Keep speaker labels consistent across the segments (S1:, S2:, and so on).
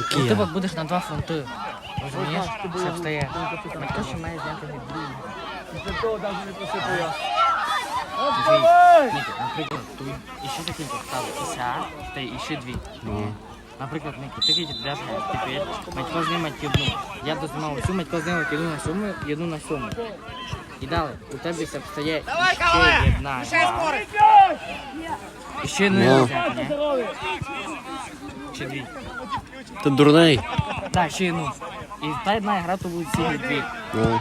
S1: Ну, ти
S2: я?
S1: будеш на два фронти. Розумієш? Все встає. Батько ще має зняти відбій.
S3: Після того навіть не проси
S1: наприклад, тут іще закінчив став іся, та іще дві.
S2: Ну.
S1: Наприклад, Ніки, ти відь йдеш тепер, батько знімать одну. Я дознімав всю, батько знімать одну на сьому, одну на сьому. І далі, у тебе все встає ще одна. гра. І ще не
S2: Ну.
S1: взяти, Ще дві.
S2: Ти дурний.
S1: Так, ще одну. І та одна гра, то будуть всі дві.
S2: Ну.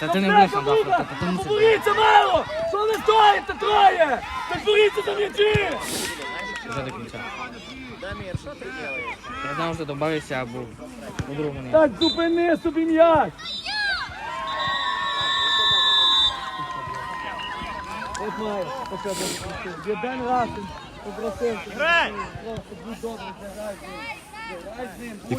S1: Та ти не будеш на фронта, та ти мусиш.
S3: Боріться, мало! Що ви стоїте, троє? Так боріться за м'ячі!
S1: Вже до кінця. Я знав, що добавився або по-другому не.
S3: Так зупини собі м'яч! От має, почати. Один раз він попросив. Грай! Будь добре, грай з ним. Грай з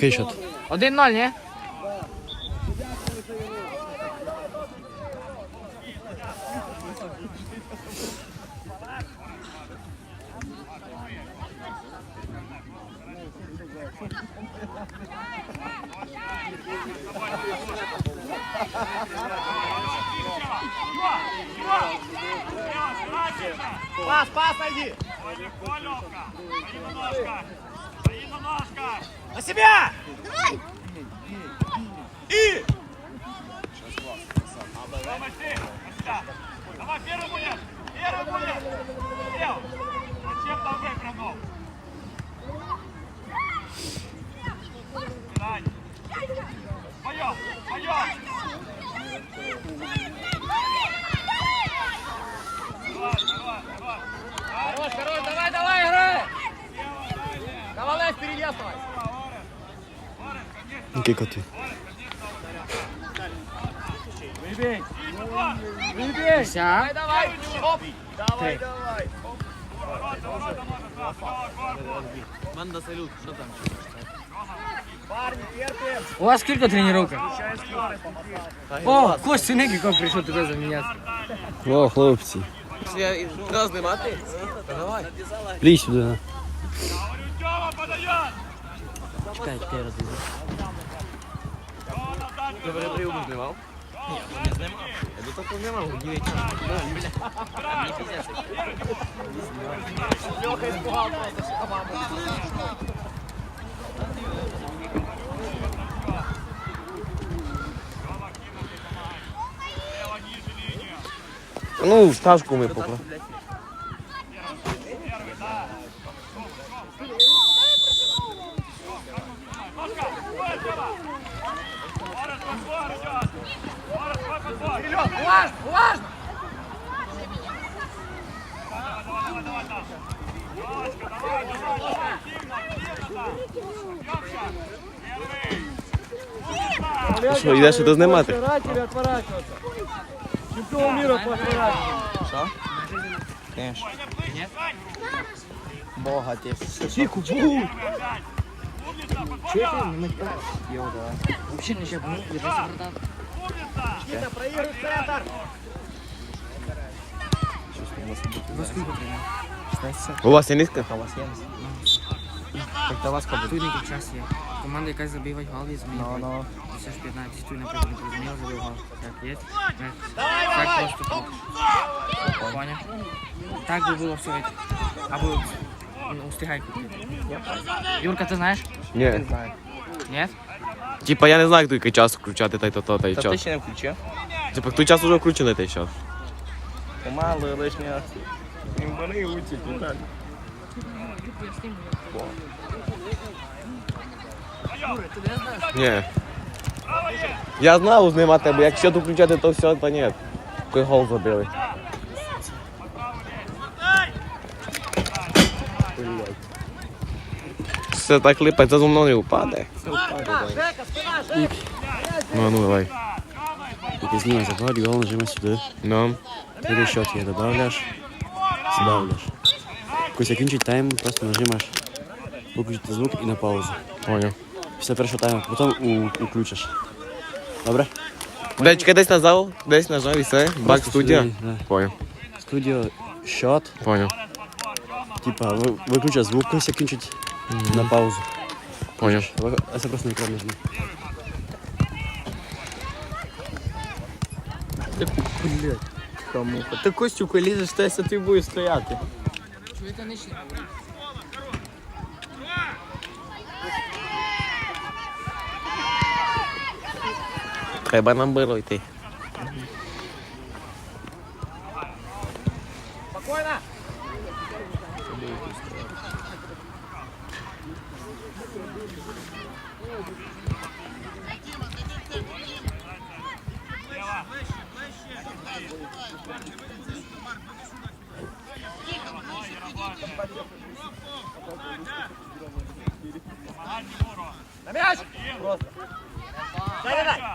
S3: ним. будь
S2: Який
S1: на ні?
S4: Пас, пас найди! На себя! И!
S5: Давай, первый будет! Первый будет! Лев!
S2: Який коти?
S3: Вибій! Вибій!
S1: Вся.
S4: Давай, давай! Оп!
S1: Три.
S4: Парни, терпим!
S1: У вас скільки тренировок? О, Кость Синеки, як прийшов тебе заміняти.
S2: О, хлопці.
S4: Я раз знімати? Давай.
S2: Лізь сюди. на.
S5: Тёма Подает!
S1: Чекай, ти розійду.
S4: Ти перебрив не знімав? Ні, не знімав. Я до того знімав, дівчата. Льоха испугав просто всю команду.
S2: Ну, в ташку ми поклали.
S4: Уважно, уважно!
S2: Що, йдеш дознімати?
S3: Отвирать или отворачиваться? Чемпион мира.
S4: Бога ти.
S3: Тихо, будь!
S1: Чого не мить Йо, давай. Взагалі не ще ну, братан.
S4: Никита, проигрывай центр!
S1: Ви скільки тренуєте?
S2: У вас є низька?
S1: Так до вас Тут який час є. Команда якась забиває гол і змінює. Ну, ну. Це ж 15, тут, наприклад, не зрозуміло, забив гол. Так, є? Так просто. Поняв? Так би було все. Або ну, устигай. Юрка, ти знаєш?
S2: Ні.
S1: Ні?
S2: Типа я не знаю, хто який час включати та й то, то, та й
S4: Та ти
S2: час.
S4: ще не включив?
S2: Типа той час уже включений той час.
S4: Помало лишня. Імбани утік, Віталій.
S2: Ні. Я знав знімати, бо якщо тут включати, то все, то ні. Такий гол забили. Все так липать, це зо мною не впаде. Ну, ну, давай.
S6: Ты снимаешь акварий, гол нажимай сюда.
S2: Ну.
S6: Следующий счет я добавляешь, сбавляешь. Коли закінчить тайм, просто нажимаешь виключити звук і на паузу.
S2: Понял.
S6: Після першого тайму, потім у, уключиш. Добре?
S2: Дай, чекай, десь нажав, десь нажав і все. Бак студія.
S6: сюди, да.
S2: Понял,
S6: Студіо, счет,
S2: понял.
S6: типа ви- виключить звук, коли закінчить на паузу.
S2: Понял.
S6: А це просто не нажми.
S4: Ти, блядь, камуха. Ти Костюку лізеш, Теся, ти будеш стояти.
S1: Чуєте нижче?
S2: Треба нам було йти.
S7: На мяч! Дай, дай, дай!